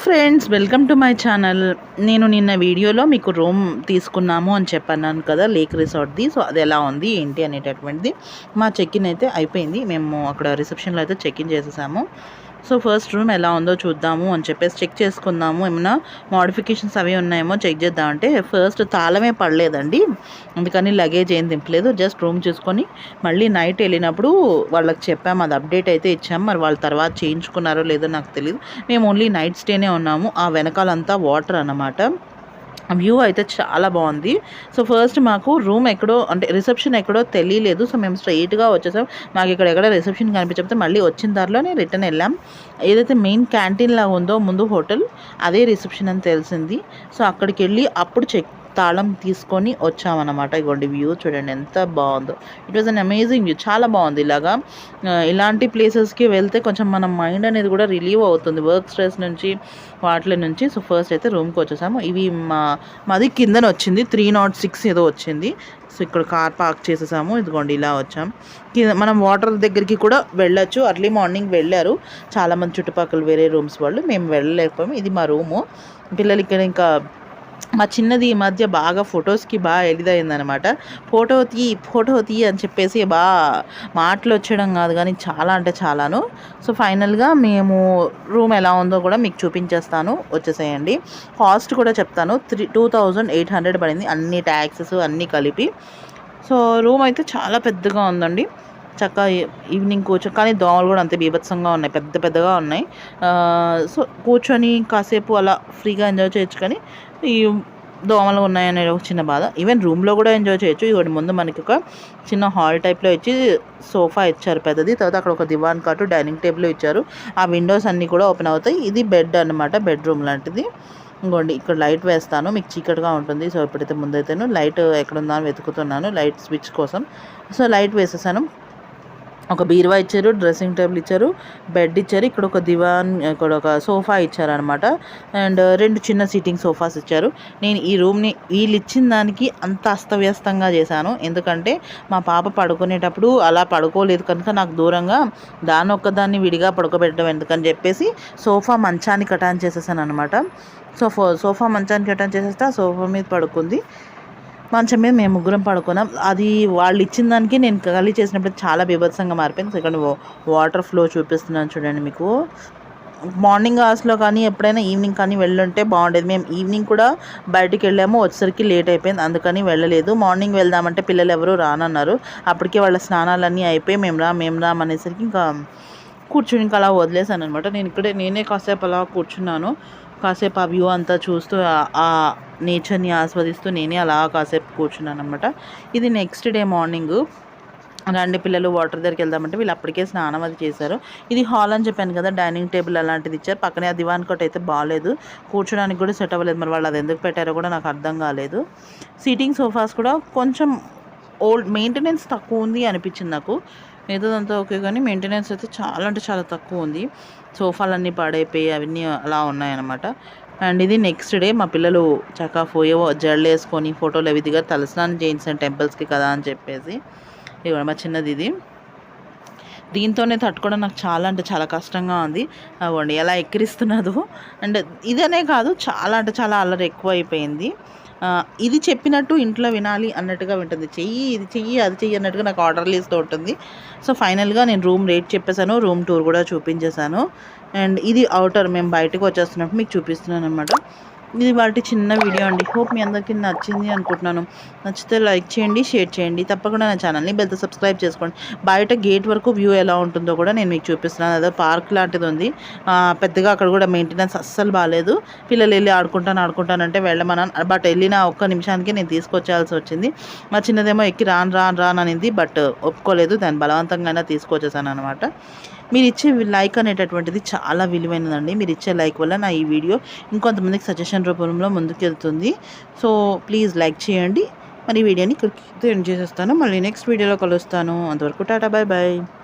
Friends welcome to my channel. నేను నిన్న వీడియోలో మీకు రూమ్ తీసుకున్నాము అని చెప్పన్నాను కదా లేక్ రిసార్ట్ది. సో అది ఎలా ఉంది ఏంటి అనేటటువంటిది మా చెక్ ఇన్ అయితే అయిపోయింది. మేము అక్కడ రిసెప్షన్లో అయితే చెక్ ఇన్ చేసేసాము. సో ఫస్ట్ రూమ్ ఎలా ఉందో చూద్దాము అని చెప్పేసి చెక్ చేసుకుందాము. ఏమైనా మోడిఫికేషన్స్ అవి ఉన్నాయేమో చెక్ చేద్దామంటే ఫస్ట్ తాళమే పడలేదండి. అందుకని లగేజ్ ఏం దింపలేదు. జస్ట్ రూమ్ చూసుకొని మళ్ళీ నైట్ వెళ్ళినప్పుడు వాళ్ళకి చెప్పాము. అది అప్డేట్ అయితే ఇచ్చాము. మరి వాళ్ళ తర్వాత చేయించుకున్నారో లేదో నాకు తెలియదు మేము ఓన్లీ నైట్ స్టేనే ఉన్నాము. ఆ వెనకాలంతా వాటర్ అన్నమాట. వ్యూ అయితే చాలా బాగుంది. సో ఫస్ట్ మాకు రూమ్ ఎక్కడో అంటే రిసెప్షన్ ఎక్కడో తెలియలేదు. సో మేము స్ట్రైట్గా వచ్చేసాం. మాకు ఇక్కడ ఎక్కడ రిసెప్షన్ కనిపించకపోతే మళ్ళీ వచ్చిన దారిలోనే రిటర్న్ వెళ్ళాం. ఏదైతే మెయిన్ క్యాంటీన్ లాగా ఉందో ముందు హోటల్ అదే రిసెప్షన్ అని తెలిసింది. సో అక్కడికి వెళ్ళి అప్పుడు చెక్ తాళం తీసుకొని వచ్చామన్నమాట. ఇగోండి వ్యూ చూడండి ఎంత బాగుందో. It was an amazing view చాలా బాగుంది ఇలాగా. ఇలాంటి ప్లేసెస్కి వెళ్తే కొంచెం మన మైండ్ అనేది కూడా రిలీవ్ అవుతుంది. వర్క్ స్ట్రెస్ నుంచి వాటి నుంచి. సో ఫస్ట్ అయితే రూమ్కి వచ్చేసాము. ఇవి మా మాది కిందన వచ్చింది. త్రీ నాట్ సిక్స్ ఏదో వచ్చింది. సో ఇక్కడ కార్ పార్క్ చేసేసాము. ఇదిగోండి ఇలా వచ్చాం. కింద మనం వాటర్ దగ్గరికి కూడా వెళ్ళొచ్చు. అర్లీ మార్నింగ్ వెళ్ళారు. చాలామంది చుట్టుపక్కల వేరే రూమ్స్ వాళ్ళు. మేము వెళ్ళలేకపోయాము. ఇది మా రూము పిల్లలు ఇక్కడ ఇంకా మా చిన్నది ఈ మధ్య బాగా ఫొటోస్కి బాగా ఎలిదైందనమాట ఫోటో తీ ఫోటో తీ అని చెప్పేసి బాగా మాటలు వచ్చడం కాదు కానీ చాలా అంటే చాలాను. సో ఫైనల్గా మేము రూమ్ ఎలా ఉందో కూడా మీకు చూపించేస్తాను. వచ్చేసేయండి. కాస్ట్ కూడా చెప్తాను. Three two thousand eight hundred పడింది. అన్ని ట్యాక్సెస్ అన్నీ కలిపి. సో రూమ్ అయితే చాలా పెద్దగా ఉందండి. చక్కగా ఈవినింగ్ కూర్చో కానీ దోమలు కూడా అంతే బీభత్సంగా ఉన్నాయి పెద్ద పెద్దగా ఉన్నాయి. సో కూర్చొని కాసేపు అలా ఫ్రీగా ఎంజాయ్ చేయొచ్చు కానీ ఈ దోమలు ఉన్నాయనే ఒక చిన్న బాధ. ఈవెన్ రూమ్లో కూడా ఎంజాయ్ చేయొచ్చు. ఇవి ముందు మనకి ఒక చిన్న హాల్ టైప్లో ఇచ్చి సోఫా ఇచ్చారు పెద్దది. తర్వాత అక్కడ ఒక దివాన్ కాటు డైనింగ్ టేబుల్ ఇచ్చారు. ఆ విండోస్ అన్నీ కూడా ఓపెన్ అవుతాయి. ఇది బెడ్ అన్నమాట బెడ్రూమ్ లాంటిది. ఇంకోండి ఇక్కడ లైట్ వేస్తాను. మీకు చీకటిగా ఉంటుంది. సో ఇప్పుడైతే ముందైతేను లైట్ ఎక్కడుందా అని వెతుకుతున్నాను. లైట్ స్విచ్ కోసం. సో లైట్ వేసేసాను. ఒక బీరువా ఇచ్చారు డ్రెస్సింగ్ టేబుల్ ఇచ్చారు బెడ్ ఇచ్చారు ఇక్కడ ఒక దివాన్ ఇక్కడ ఒక సోఫా ఇచ్చారనమాట అండ్ రెండు చిన్న సీటింగ్ సోఫాస్ ఇచ్చారు. నేను ఈ రూమ్ని వీళ్ళు ఇచ్చిన దానికి అంత అస్తవ్యస్తంగా చేశాను. ఎందుకంటే మా పాప పడుకునేటప్పుడు అలా పడుకోలేదు కనుక నాకు దూరంగా దాని ఒక్కదాన్ని విడిగా పడుకోబెట్టడం ఎందుకని చెప్పేసి సోఫా మంచానికి కటాన్ చేసేసాను అనమాట సోఫా సోఫా మంచానికి కటాన్ చేసేస్తే ఆ సోఫా మీద పడుకుంది. మంచం మీద మేము ముగ్గురం పడుకున్నాం. అది వాళ్ళు ఇచ్చిన దానికి నేను ఖాళీ చేసినప్పుడు చాలా బీభత్సంగా మారిపోయింది. సో ఇక్కడ వాటర్ ఫ్లో చూపిస్తున్నాను చూడండి మీకు. మార్నింగ్ అవర్స్లో కానీ ఎప్పుడైనా ఈవినింగ్ కానీ వెళ్ళుంటే బాగుండేది. మేము ఈవినింగ్ కూడా బయటికి వెళ్ళాము. వచ్చేసరికి లేట్ అయిపోయింది. అందుకని వెళ్ళలేదు. మార్నింగ్ వెళ్దామంటే పిల్లలు ఎవరు రానన్నారు. అప్పటికే వాళ్ళ స్నానాలన్నీ అయిపోయి మేము రా మేము రామ్ అనేసరికి ఇంకా కూర్చుని ఇంకా అలా వదిలేసాను అనమాట నేను ఇక్కడే నేనే కాసేపు అలా కూర్చున్నాను. కాసేపు ఆ వ్యూ అంతా చూస్తూ నేచర్ని ఆస్వాదిస్తూ నేనే అలా కాసేపు కూర్చున్నాను అనమాట ఇది నెక్స్ట్ డే మార్నింగ్. రండి పిల్లలు వాటర్ దగ్గరికి వెళ్దామంటే వీళ్ళు అప్పటికే స్నానం అది చేశారు. ఇది హాల్ అని చెప్పాను కదా డైనింగ్ టేబుల్ అలాంటిది ఇచ్చారు. పక్కనే ఆ దివాన్ కోట్ అయితే బాగాలేదు కూర్చోడానికి కూడా సెట్ అవ్వలేదు. మరి వాళ్ళు అది ఎందుకు పెట్టారో కూడా నాకు అర్థం కాలేదు. సీటింగ్ సోఫాస్ కూడా కొంచెం ఓల్డ్ మెయింటెనెన్స్ తక్కువ ఉంది అనిపించింది నాకు. మిగతాదంతా ఓకే కానీ మెయింటెనెన్స్ అయితే చాలా అంటే చాలా తక్కువ ఉంది. సోఫాలన్నీ పాడైపోయి అవన్నీ అలా ఉన్నాయన్నమాట. అండ్ ఇది నెక్స్ట్ డే మా పిల్లలు చక్కగా పోయో జడలు వేసుకొని ఫోటోలు అవి దిగారు తలస్నానం చేయించిన టెంపుల్స్కి కదా అని చెప్పేసి ఇవ్వడం మా చిన్నది ఇది. దీంతోనే తట్టుకోవడం నాకు చాలా అంటే చాలా కష్టంగా ఉంది. అవ్వండి ఎలా ఎక్కిరిస్తున్నదో. అండ్ ఇదనే కాదు చాలా అంటే చాలా అల్లరి ఎక్కువ అయిపోయింది ఇది చెప్పినట్టు ఇంట్లో వినాలి అన్నట్టుగా వింటుంది చెయ్యి ఇది చెయ్యి అది చెయ్యి అన్నట్టుగా నాకు ఆర్డర్ లిస్ట్ ఉంటుంది. సో ఫైనల్గా నేను రూమ్ రేట్ చెప్పేశాను రూమ్ టూర్ కూడా చూపించేశాను. అండ్ ఇది అవుటర్ మేము బయటకు వచ్చేస్తున్నప్పుడు మీకు చూపిస్తున్నాను అనమాట ఇది వాటి చిన్న వీడియో అండి. హోప్ మీ అందరికీ నచ్చింది అనుకుంటున్నాను. నచ్చితే లైక్ చేయండి షేర్ చేయండి. తప్పకుండా నా ఛానల్ని బెల్త సబ్స్క్రైబ్ చేసుకోండి. బయట గేట్ వరకు వ్యూ ఎలా ఉంటుందో కూడా నేను మీకు చూపిస్తున్నాను. అదే పార్క్ లాంటిది ఉంది. పెద్దగా అక్కడ కూడా మెయింటెనెన్స్ అస్సలు బాగాలేదు. పిల్లలు వెళ్ళి ఆడుకుంటాను ఆడుకుంటానంటే వెళ్ళమన్నాను. బట్ వెళ్ళిన ఒక్క నిమిషానికి నేను తీసుకొచ్చేయాల్సి వచ్చింది. మా చిన్నదేమో ఎక్కి రాను రాను రాను అనింది. బట్ ఒప్పుకోలేదు. దాన్ని బలవంతంగా తీసుకొచ్చేసాను అనమాట మీరు ఇచ్చే లైక్ అనేటటువంటిది చాలా విలువైనదండి. మీరు ఇచ్చే లైక్ వల్ల నా ఈ వీడియో ఇంకొంతమందికి సజెషన్ రూపంలో ముందుకెళ్తుంది. సో ప్లీజ్ లైక్ చేయండి. మరి వీడియోని ఇక్కడికి ఎండ్ చేసేస్తాను. మళ్ళీ నెక్స్ట్ వీడియోలో కలుస్తాను. అంతవరకు టాటా బాయ్ బాయ్